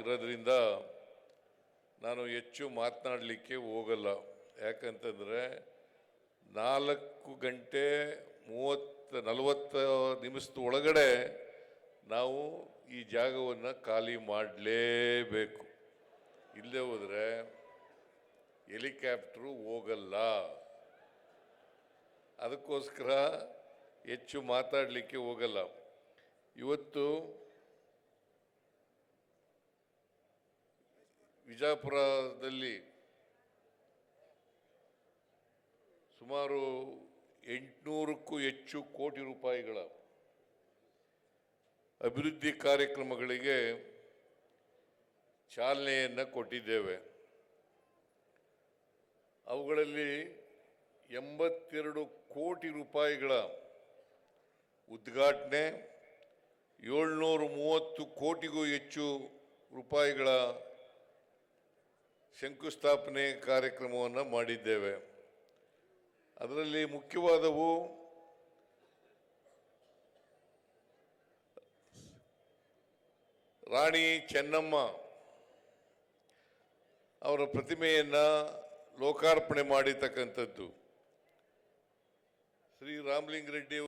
ಇರೋದ್ರಿಂದ ನಾನು ಹೆಚ್ಚು ಮಾತನಾಡಲಿಕ್ಕೆ ಹೋಗಲ್ಲ. ಯಾಕಂತಂದರೆ ನಾಲ್ಕು ಗಂಟೆ ಮೂವತ್ತು, ನಲವತ್ತ ನಿಮಿಷದ ಒಳಗಡೆ ನಾವು ಈ ಜಾಗವನ್ನು ಖಾಲಿ ಮಾಡಲೇಬೇಕು. ಇಲ್ಲದೆ ಹೋದರೆ ಹೆಲಿಕಾಪ್ಟ್ರು ಹೋಗಲ್ಲ. ಅದಕ್ಕೋಸ್ಕರ ಹೆಚ್ಚು ಮಾತಾಡಲಿಕ್ಕೆ ಹೋಗಲ್ಲ. ಇವತ್ತು ವಿಜಯಪುರದಲ್ಲಿ ಸುಮಾರು ಎಂಟುನೂರಕ್ಕೂ ಹೆಚ್ಚು ಕೋಟಿ ರೂಪಾಯಿಗಳ ಅಭಿವೃದ್ಧಿ ಕಾರ್ಯಕ್ರಮಗಳಿಗೆ ಚಾಲನೆಯನ್ನು ಕೊಟ್ಟಿದ್ದೇವೆ. ಅವುಗಳಲ್ಲಿ ಎಂಬತ್ತೆರಡು ಕೋಟಿ ರೂಪಾಯಿಗಳ ಉದ್ಘಾಟನೆ, ಏಳ್ನೂರ ಮೂವತ್ತು ಕೋಟಿಗೂ ಹೆಚ್ಚು ರೂಪಾಯಿಗಳ ಶಂಕುಸ್ಥಾಪನೆ ಕಾರ್ಯಕ್ರಮವನ್ನು ಮಾಡಿದ್ದೇವೆ. ಅದರಲ್ಲಿ ಮುಖ್ಯವಾದವು ರಾಣಿ ಚೆನ್ನಮ್ಮ ಅವರ ಪ್ರತಿಮೆಯನ್ನು ಲೋಕಾರ್ಪಣೆ ಮಾಡಿರ್ತಕ್ಕಂಥದ್ದು. ಶ್ರೀ ರಾಮಲಿಂಗ ರೆಡ್ಡಿ